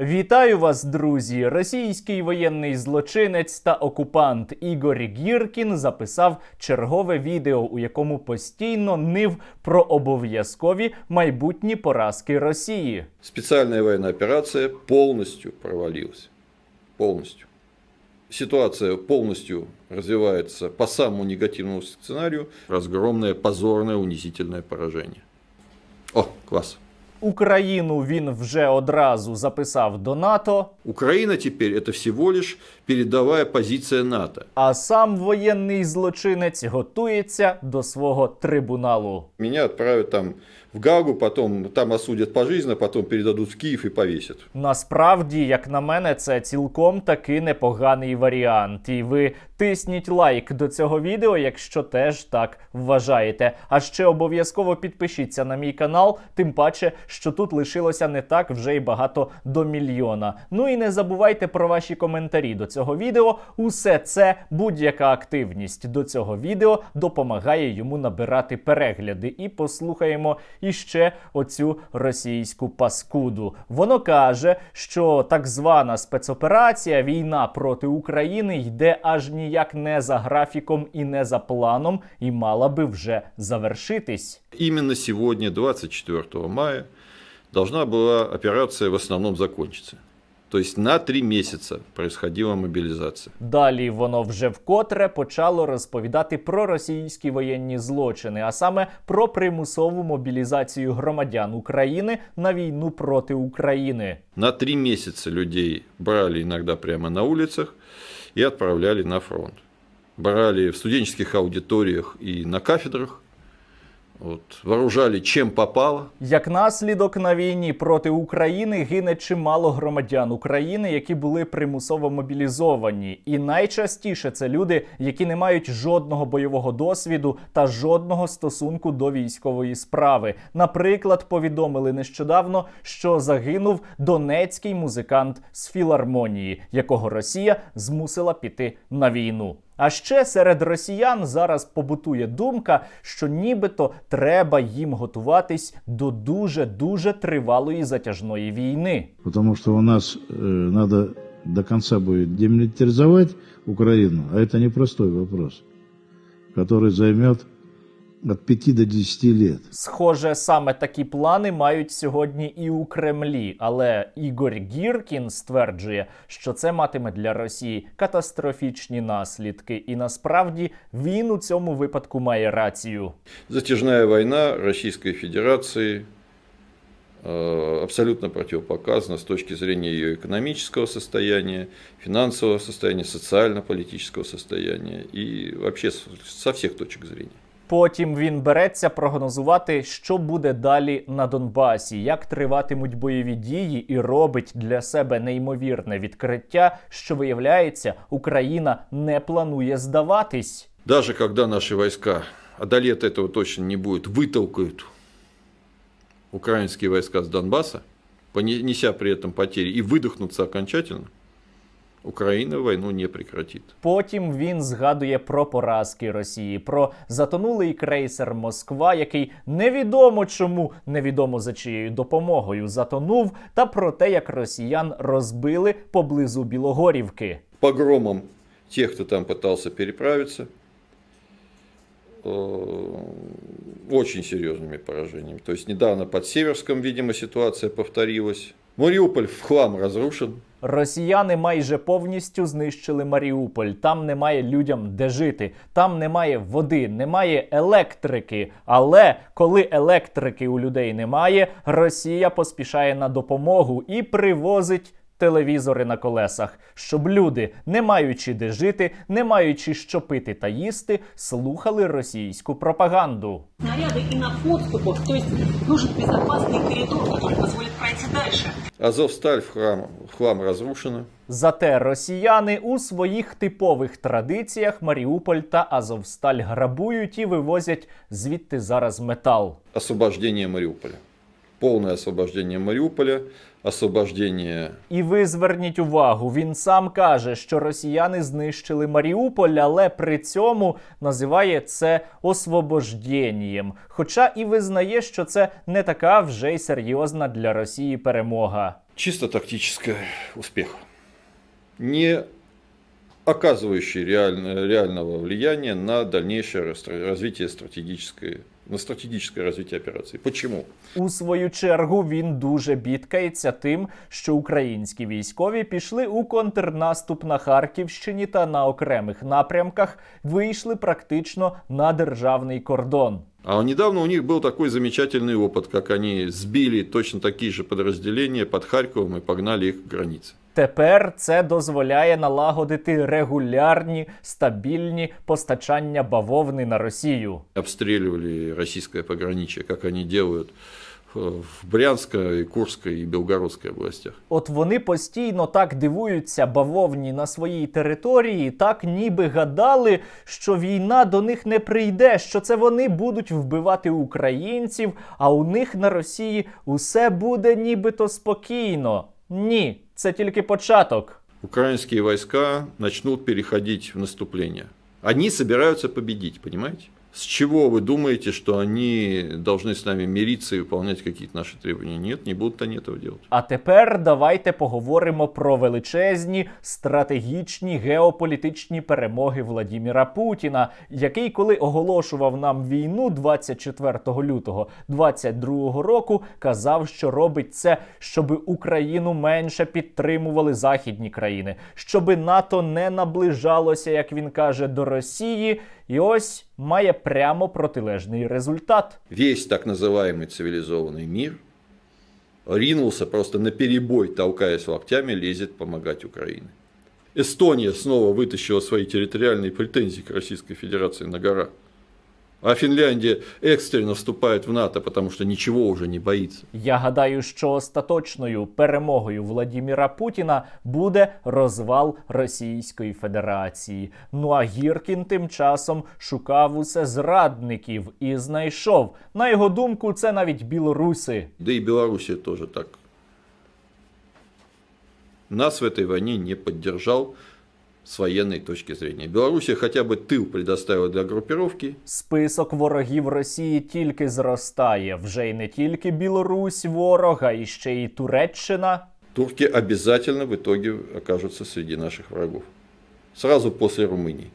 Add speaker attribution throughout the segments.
Speaker 1: Вітаю вас, друзі! Російський воєнний злочинець та окупант Ігор Гіркін записав чергове відео, у якому постійно нив про обов'язкові майбутні поразки Росії.
Speaker 2: Специальная военная операция полностью провалилась. Полностью. Ситуация полностью развивается по самому негативному сценарию. Разгромное, позорное, унизительное поражение. О, класс.
Speaker 1: Україну він вже одразу записав до НАТО,
Speaker 2: Украина теперь это всего лишь передовая позиция НАТО.
Speaker 1: а сам воєнний злочинець готується до свого трибуналу.
Speaker 2: Меня отправят там в Гагу, потом там осудят пожизненно, потом передадут в Киев и повесят.
Speaker 1: Насправді, як на мене, це цілком таки непоганий варіант. І ви тисніть лайк до цього відео, якщо теж так вважаєте. А ще обов'язково підпишіться на мій канал, тим паче, що тут лишилося не так вже й багато до мільйона. Ну і не забувайте про ваші коментарі до цього відео. Усе це, будь-яка активність до цього відео допомагає йому набирати перегляди. І послухаємо іще оцю російську паскуду. Воно каже, що так звана спецоперація, війна проти України йде аж ніяк не за графіком і не за планом, і мала би вже завершитись.
Speaker 2: Именно сегодня, 24 мая, должна была операция в основном закончиться. То есть на три месяца происходила мобилизация.
Speaker 1: Далі воно вже вкотре почало розповідати про російські воєнні злочини, а саме про примусову мобілізацію громадян України на війну проти України.
Speaker 2: На три месяца людей брали иногда прямо на улицах и отправляли на фронт. Брали в студенческих аудиториях и на кафедрах. Вот, вооружали чем попало.
Speaker 1: Як наслідок на війні проти України гине чимало громадян України, які були примусово мобілізовані, і найчастіше це люди, які не мають жодного бойового досвіду та жодного стосунку до військової справи. Наприклад, повідомили нещодавно, що загинув донецький музикант з філармонії, якого Росія змусила піти на війну. А ще серед росіян зараз побутує думка, що нібито треба їм готуватись до дуже дуже тривалої затяжної війни.
Speaker 3: Потому что у нас э, надо до конца будет демилитаризовать Украину, а это непростой вопрос, который займет от 5 до 10 лет.
Speaker 1: Схоже, саме такі плани мають сьогодні і у Кремлі. Але Ігор Гіркін стверджує, що це матиме для Росії катастрофічні наслідки, і насправді він у цьому випадку має рацію.
Speaker 2: Затяжная война Российской Федерации э, абсолютно противопоказана с точки зрения ее экономического состояния, финансового состояния, социально-политического состояния и вообще со всех точек зрения.
Speaker 1: Потім він береться прогнозувати, що буде далі на Донбасі, як триватимуть бойові дії, і робить для себе неймовірне відкриття, що виявляється, Україна не планує здаватись.
Speaker 2: Даже когда наши войска, а до лета этого точно не будет, вытолкают украинские войска с Донбасса, понеся при этом потери, и выдохнутся окончательно, Украина войну не прекратит.
Speaker 1: Потім він згадує про поразки Росії, про затонулий крейсер Москва, який невідомо чому, невідомо за чиєю допомогою затонув, та про те, як росіян розбили поблизу Білогорівки.
Speaker 2: Погромом тех, кто там пытался переправиться, э, очень серьезными поражениями. То есть недавно под Северском, видимо, ситуация повторилась. Мариуполь в хлам разрушен.
Speaker 1: Росіяни майже повністю знищили Маріуполь. Там немає людям де жити, там немає води, немає електрики. Але коли електрики у людей немає, Росія поспішає на допомогу і привозить. Телевізори на колесах, щоб люди, не маючи де жити, не маючи що пити та їсти, слухали російську пропаганду.
Speaker 4: снаряды и на подступах, то есть нужен безопасный коридор, который позволит пройти дальше.
Speaker 2: Азовсталь в хлам, в хлам разрушена.
Speaker 1: Зате росіяни у своїх типових традиціях Маріуполь та Азовсталь грабують і вивозять звідти зараз метал.
Speaker 2: Освобождення Мариуполя. Полное освобождение Мариуполя, освобождение
Speaker 1: І ви зверніть увагу, він сам каже, що росіяни знищили Маріуполь, але при цьому називає це освобожденням. Хоча і визнає, що це не така вже й серйозна для Росії перемога.
Speaker 2: чисто тактический успех, не оказывающий реально- реального влияния на дальнейшее развитие стратегической, на стратегическое развитие операции. Почему?
Speaker 1: У свою чергу він дуже бідкається тим, що українські військові пішли у контрнаступ на Харківщині та на окремих напрямках вийшли практично на державний кордон.
Speaker 2: А недавно у них был такой замечательный опыт, как они сбили точно такие же подразделения под Харьковом и погнали их к границе.
Speaker 1: Тепер це дозволяє налагодити регулярні стабільні постачання бавовни на Росію.
Speaker 2: Обстреливали российское пограничье, как они делают э, в Брянской, Курской и Белгородской областях.
Speaker 1: От вони постійно так дивуються бавовні на своїй території, так ніби гадали, що війна до них не прийде, що це вони будуть вбивати українців, а у них на Росії усе буде нібито спокійно. Ні, це тільки початок.
Speaker 2: Українські війська почнуть переходити в наступлення. Они собираются победить, понимаете? С чего вы думаете, что они должны с нами мириться и выполнять какие-то наши требования? Нет, не будут они этого делать.
Speaker 1: А тепер давайте поговоримо про величезні стратегічні геополітичні перемоги Владіміра Путіна, який, коли оголошував нам війну 24 лютого 22 року, казав, що робить це, щоб Україну менше підтримували західні країни, щоб НАТО не наближалося, як він каже, до Росії. І ось має прямо протилежний результат.
Speaker 2: Весь так называемый цивилизованный мир ринулся просто на перебой, толкаясь локтями, лезет помогать Украине. Эстония снова вытащила свои территориальные претензии к Российской Федерации на гора. А Финляндия экстренно вступает в НАТО, потому что ничего уже не боится.
Speaker 1: Я гадаю, що остаточною перемогою Владіміра Путіна буде розвал Російської Федерації. Ну а Гіркін тим часом шукав усе зрадників і знайшов. На його думку, це навіть білоруси.
Speaker 2: Да и Белоруссия тоже так. Нас в этой войне не поддержал с военной точки зрения. Белоруссия хотя бы тыл предоставила для группировки,
Speaker 1: Список ворогів Росії тільки зростає. Вже й не тільки Білорусь ворог, а і ще й Туреччина.
Speaker 2: турки обязательно в итоге окажутся среди наших врагов. Сразу после Румынии.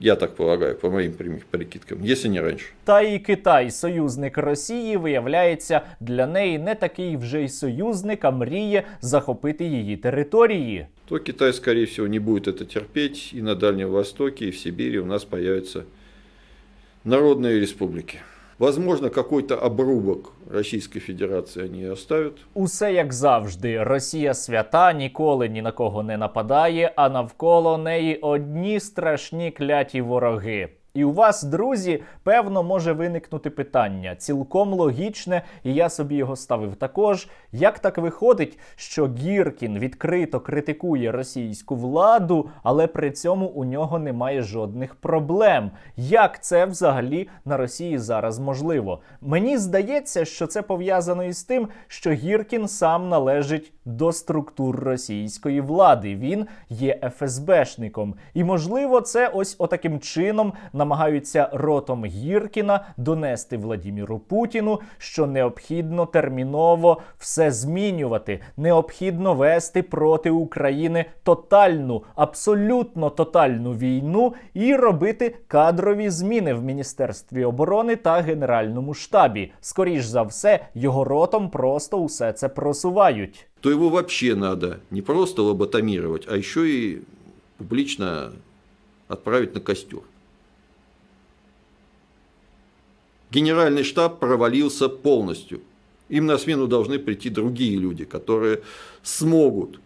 Speaker 2: Я так полагаю, по моїм прикидкам, если не раньше.
Speaker 1: Та і Китай, союзник Росії, виявляється, для неї не такий вже й союзник, а мріє захопити її території.
Speaker 2: То Китай, скоріше всього, не буде це терпіти. І на Дальньому Востокі, і в Сибірі у нас появятся народні республики. Возможно, какой-то обрубок Российской Федерации они оставят.
Speaker 1: Усе як завжди. Росія свята ніколи ні на кого не нападає, а навколо неї одні страшні кляті вороги. І у вас, друзі, певно, може виникнути питання, цілком логічне, і я собі його ставив також. Як так виходить, що Гіркін відкрито критикує російську владу, але при цьому у нього немає жодних проблем? Як це взагалі на Росії зараз можливо? Мені здається, що це пов'язано із тим, що Гіркін сам належить до структур російської влади. Він є ФСБшником. І можливо, це ось отаким чином намагаються ротом Гіркіна донести Владіміру Путіну, що необхідно терміново все змінювати, необхідно вести проти України тотальну, абсолютно тотальну війну і робити кадрові зміни в Міністерстві оборони та Генеральному штабі. Скоріш за все, його ротом просто усе це просувають.
Speaker 2: То его вообще надо не просто лоботомировать, а еще и публично отправить на костер. Генеральный штаб провалился полностью. Им на смену должны прийти другие люди, которые смогут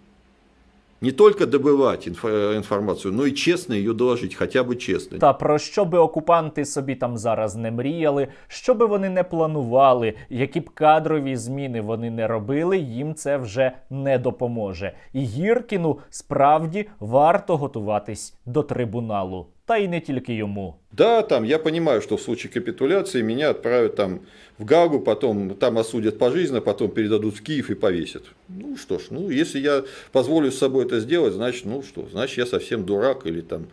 Speaker 2: не только добывать инфо- информацию, но и честно ее доложить, хотя бы честно.
Speaker 1: Та про що би окупанти собі там зараз не мріяли, що би вони не планували, які б кадрові зміни вони не робили, їм це вже не допоможе. І Гіркіну справді варто готуватись до трибуналу, Та й не тільки йому.
Speaker 2: Да, там, я понимаю, что в случае капитуляции меня отправят там в Гагу, потом там осудят пожизненно, потом передадут в Киев и повесят. Ну что ж, ну если я позволю с собой это сделать, значит, ну что, значит я совсем дурак или там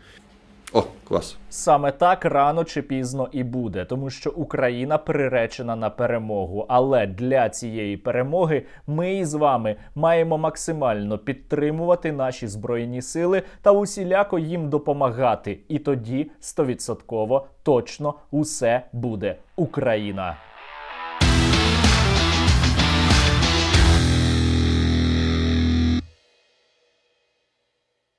Speaker 2: О, клас.
Speaker 1: Саме так рано чи пізно і буде, тому що Україна приречена на перемогу. Але для цієї перемоги ми із вами маємо максимально підтримувати наші збройні сили та усіляко їм допомагати. І тоді стовідсотково точно усе буде Україна.